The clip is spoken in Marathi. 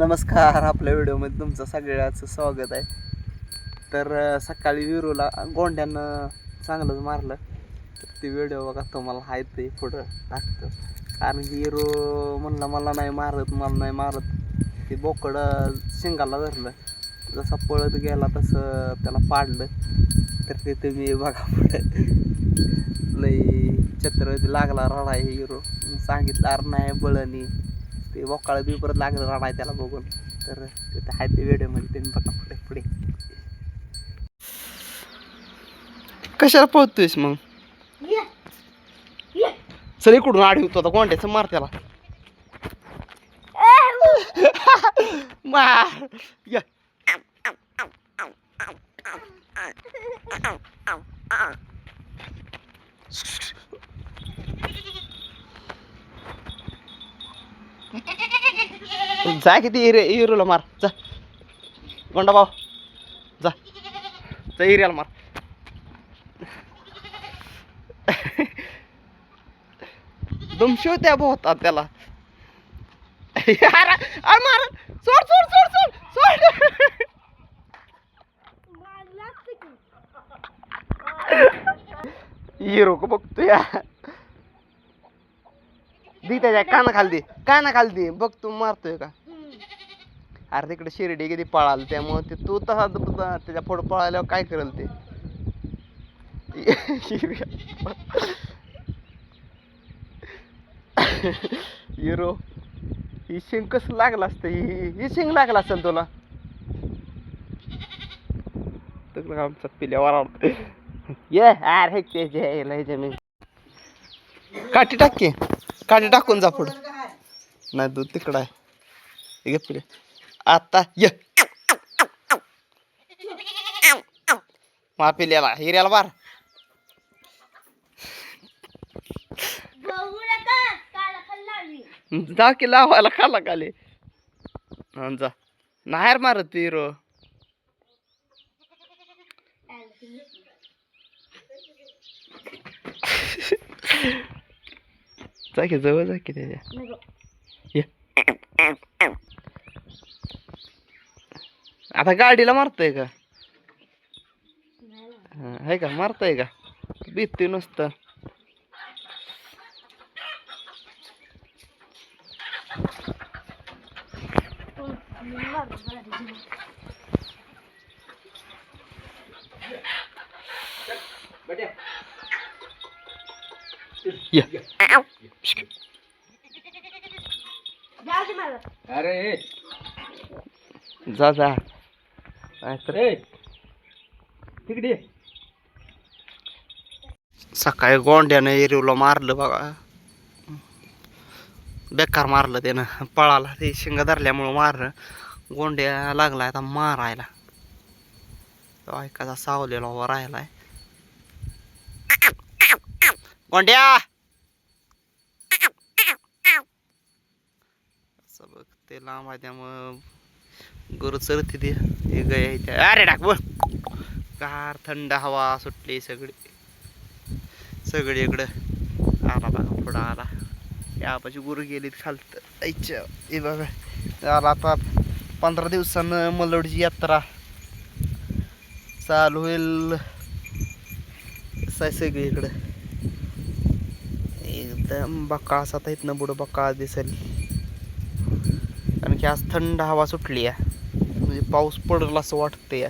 नमस्कार आपल्या व्हिडिओमध्ये तुमचं सगळ्याचं स्वागत आहे. तर सकाळी विरूला गोंड्यानं चांगलंच मारलं. तर ती व्हिडिओ बघा तुम्हाला आहे ते पुढं टाकतं. कारण की हिरो म्हणलं मला नाही मारत मला नाही मारत. ते बोकड शिंगाला धरलं. जसा पळत गेला तसं त्याला पाडलं. तर ते तुम्ही बघा पुढं. लई छत्रपती लागला रडा हिरो. सांगितलं अरे नाही बळणी ते बोकाळ बी परत लागलं रडाय त्याला बघून. तर तिथे आहे ते व्हिडिओमध्ये तुम्ही बघा पुढे पुढे. कशाला पळतोयस मग? चल इकडून आडी होतो आता कोंड्याचं मार त्याला. मार. या. जा किती हिरे हिरोला मार. जा. गोंडा भाऊ जा. जा हिऱ्याला मार. दुमशो त्या भोवतात त्याला. मार. सोड सोड सोड सोड सोड. हिरो का बघतो या दी त्याच्या काना खाली दे. काना खाली दे. बघ तू मारतोय का? अरे तिकडे शिर्डी किती पळाल त्यामुळे ते तू तसा त्याच्या पुढे पळाल्यावर काय करेल ते? हिरो ही शिंग कसं लागलं असतं? ही शिंग लागला असेल तुला? तुला आमचा पिल्यावर आवडतं ये अरे हे जे मी काठी टाक की. काठी टाकून जा पुढं. नाही दूध तिकडं आहे. घे पिले आता ये. मा पिल्याला हिऱ्याला बार जा की लावायला खाला खाली जा. नाही मारत हिरो. जा की जवळ जा की त्याच्या आता गाडीला मारतोय का हा, आहे का मारताय का भीती नुसतं ये. अरे. जा जा. तिकडे सकाळी गोंड्यानं एरिवला मारलं बघा. बेकार मारलं त्यानं. पळाला ते शिंग धरल्यामुळं मारलं. गोंड्या लागला आता मारायला. तो ऐकाचा सावलेला उभा राहिलाय. गोंड्या. असं बघ ते लांब आहे त्यामुळं गरु चरते ते हे गाय आहे त्या. अरे टाक बघ गार थंड हवा सुटली सगळी. सगळी इकडं. आला बघा पुढं आला. यापाशी गुरु गेलीत खालत. ऐच्या हे बघा. आला आता पंधरा दिवसानं मलवडची यात्रा चालू होईल. असं आहे सगळी इकडं एकदम बकाळ असा आता इथनं पुढं बकाळ दिसेल. कारण की आज थंड हवा सुटली आहे. म्हणजे पाऊस पडेल असं वाटतंय.